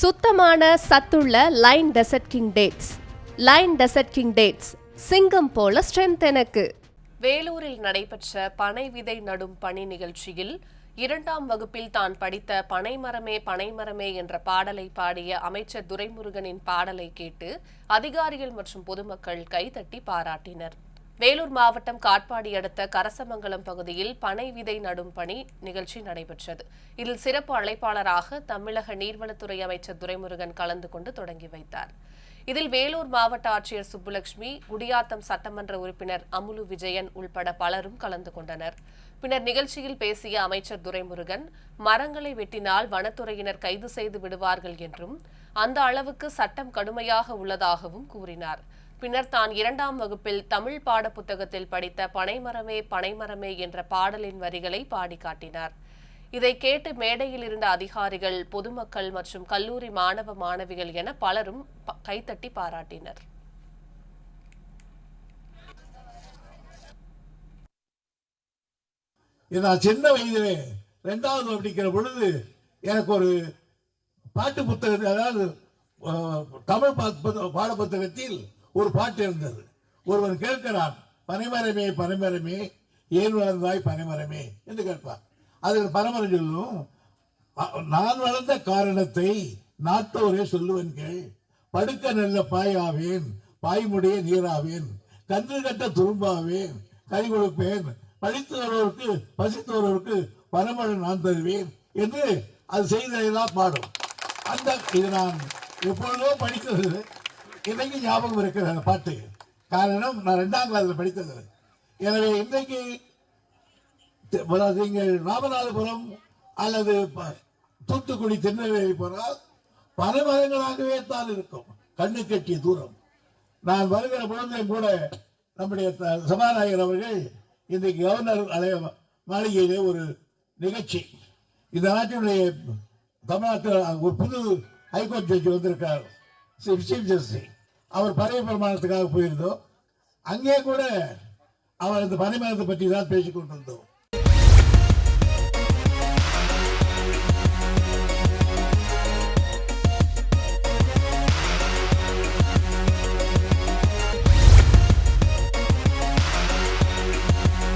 சுத்தமான சத்துள்ள line desert king dates. Line desert king dates சிங்கம் போல ஸ்ட்ரென்த் எனக்கு. வேலூரில் நடைபெற்ற பனை விதை நடும் பணி நிகழ்ச்சியில் இரண்டாம் வகுப்பில் தான் படித்த பனைமரமே பனைமரமே என்ற பாடலை பாடிய அமைச்சர் துரைமுருகனின் பாடலை கேட்டு அதிகாரிகள் மற்றும் பொதுமக்கள் கைதட்டி பாராட்டினர். வேலூர் மாவட்டம் காட்பாடி அடுத்த கரசமங்கலம் பகுதியில் பனை விதை நடும் பணி நிகழ்ச்சி நடைபெற்றது. இதில் சிறப்பு அழைப்பாளராக தமிழக நீர்வளத்துறை அமைச்சர் துரைமுருகன் கலந்து கொண்டு தொடங்கி வைத்தார். இதில் வேலூர் மாவட்ட ஆட்சியர் சுப்புலட்சுமி குடியாத்தம் சட்டமன்ற உறுப்பினர் அமுலு விஜயன் உள்பட பலரும் கலந்து கொண்டனர். பின்னர் நிகழ்ச்சியில் பேசிய அமைச்சர் துரைமுருகன் மரங்களை வெட்டினால் வனத்துறையினர் கைது செய்து விடுவார்கள் என்றும் அந்த அளவுக்கு சட்டம் கடுமையாக உள்ளதாகவும் கூறினார். பின்னர் தான் இரண்டாம் வகுப்பில் தமிழ் பாட புத்தகத்தில் படித்த பனைமரமே பனைமரமே என்ற பாடலின் வரிகளை பாடி காட்டினார். இதை கேட்டு மேடையில் இருந்த அதிகாரிகள் பொதுமக்கள் மற்றும் கல்லூரி மாணவ மாணவிகள் என பலரும் கைத்தட்டி பாராட்டினர். நான் சின்ன வயதிலே ரெண்டாவது படிக்கிற பொழுது எனக்கு ஒரு பாட்டு புத்தகத்தில் அதாவது தமிழ் பாட புத்தகத்தில் ஒரு பாட்டு இருந்தது. ஒருவன் கேட்கிறான் பனைமரமே பனைமரமே ஏன் வளர்ந்தாய் பனைமரமே? என்று கேட்பான் அதில் பனைமரம் சொல்லும் நான் வளர்ந்த காரணத்தை நாட்டோரே சொல்லுவன் கேள். படுக்க நல்ல பாயாவேன் பாய்முடைய நீராவேன். கன்று கட்ட துரும்பாவேன். கை கொடுப்பேன். படித்து வருவதற்கு பசித்து வருவதற்கு பரமழை நான் தருவேன். என்று அது செய்ததெல்லாம் பாடும். அந்த இது நான் எப்பொழுதோ படித்தது. இன்னைக்கு ஞாபகம் இருக்கிற அந்த பாட்டு. காரணம் நான் ரெண்டாம் கிளாஸில் படித்தது. எனவே இன்றைக்கு நீங்கள் ராமநாதபுரம் அல்லது தூத்துக்குடி திருநெல்வேலி போனால் பனைமரங்களாகவே தான் இருக்கும் கண்ணு கட்டிய தூரம். நான் வருகிற பொழுதையும் கூட நம்முடைய த- சபாநாயகர் அவர்கள் இன்றைக்கு கவர்னர் அலைய மாளிகையிலே ஒரு நிகழ்ச்சி. இந்த நாட்டினுடைய தமிழ்நாட்டில் ஒரு புது ஹைகோர்ட் ஜட்ஜி வந்திருக்கார். சீஃப் ஜஸ்டிஸ் அவர் பதவி பிரமாணத்துக்காக போயிருந்தோம். அங்கே கூட அவர் இந்த பனைமரத்தை பற்றி தான் பேசிக்கொண்டிருந்தோம்.